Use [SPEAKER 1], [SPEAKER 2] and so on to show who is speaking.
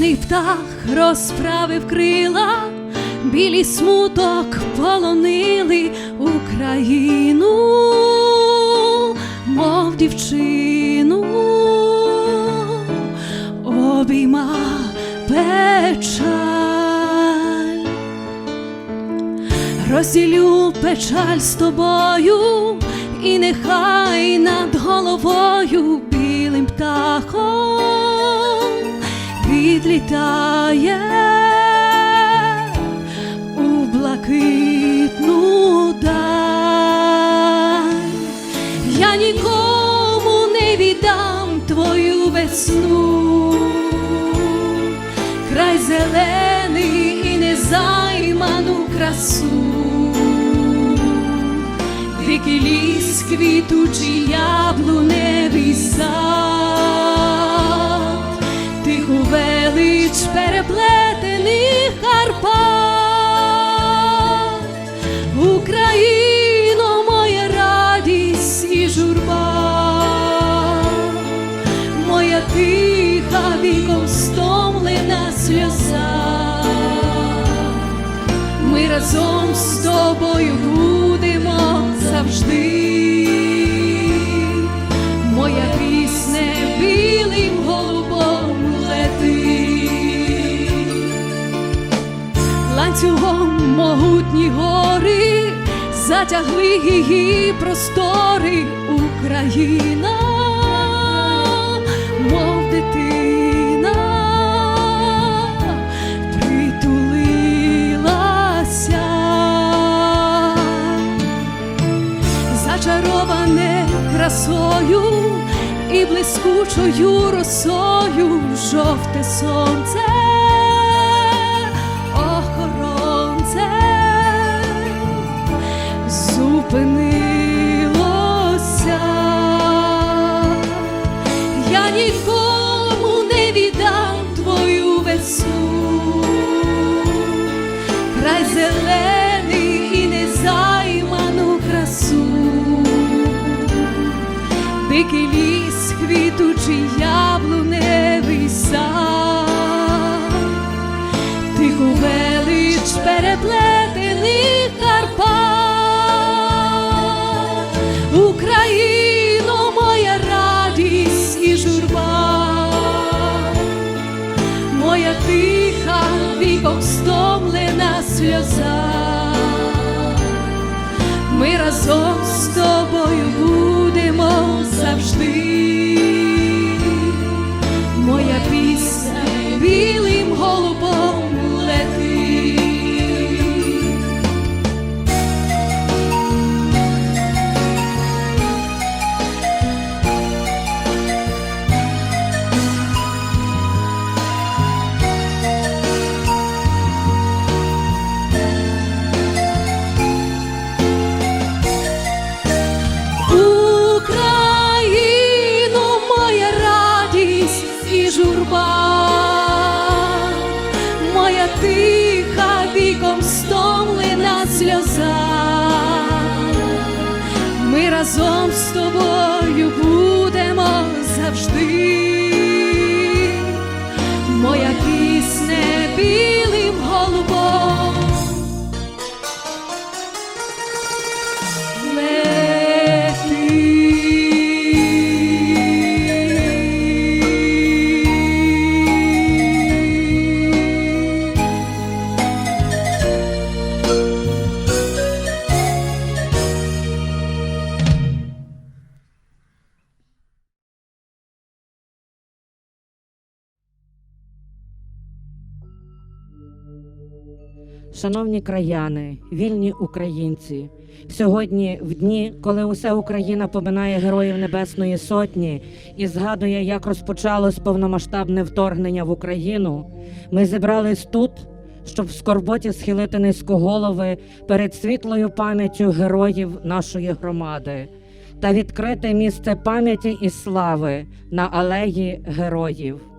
[SPEAKER 1] Білий птах розправив крила, білий смуток полонили Україну, мов дівчину, обійма печаль, розділю печаль з тобою, і нехай над головою відлітає у блакитну даль. Я нікому не віддам твою весну, край зелений і незайману красу, дикий ліс, квітучий яблуневий сад, тиху велич переплетених Карпат, Україно, моя радість і журба, моя тиха віком стомлена сльоза. Ми разом з затягли її простори Україна, мов дитина, притулилася, зачароване красою і блискучою росою жовте сонце, зелений і незайману красу, дикий ліс, квітучий яблуневий сад, тиху велич переплетених моя тиха віком стомлена сльоза. Ми разом з тобою будемо завжди. І моя тиха віком стомлена сльоза. Ми разом з тобою будемо завжди. Моя пісня
[SPEAKER 2] Шановні краяни, вільні українці, сьогодні, в дні, коли уся Україна поминає героїв Небесної Сотні і згадує, як розпочалось повномасштабне вторгнення в Україну, ми зібрались тут, щоб в скорботі схилити низько голови перед світлою пам'яттю героїв нашої громади та відкрити місце пам'яті і слави на алеї героїв.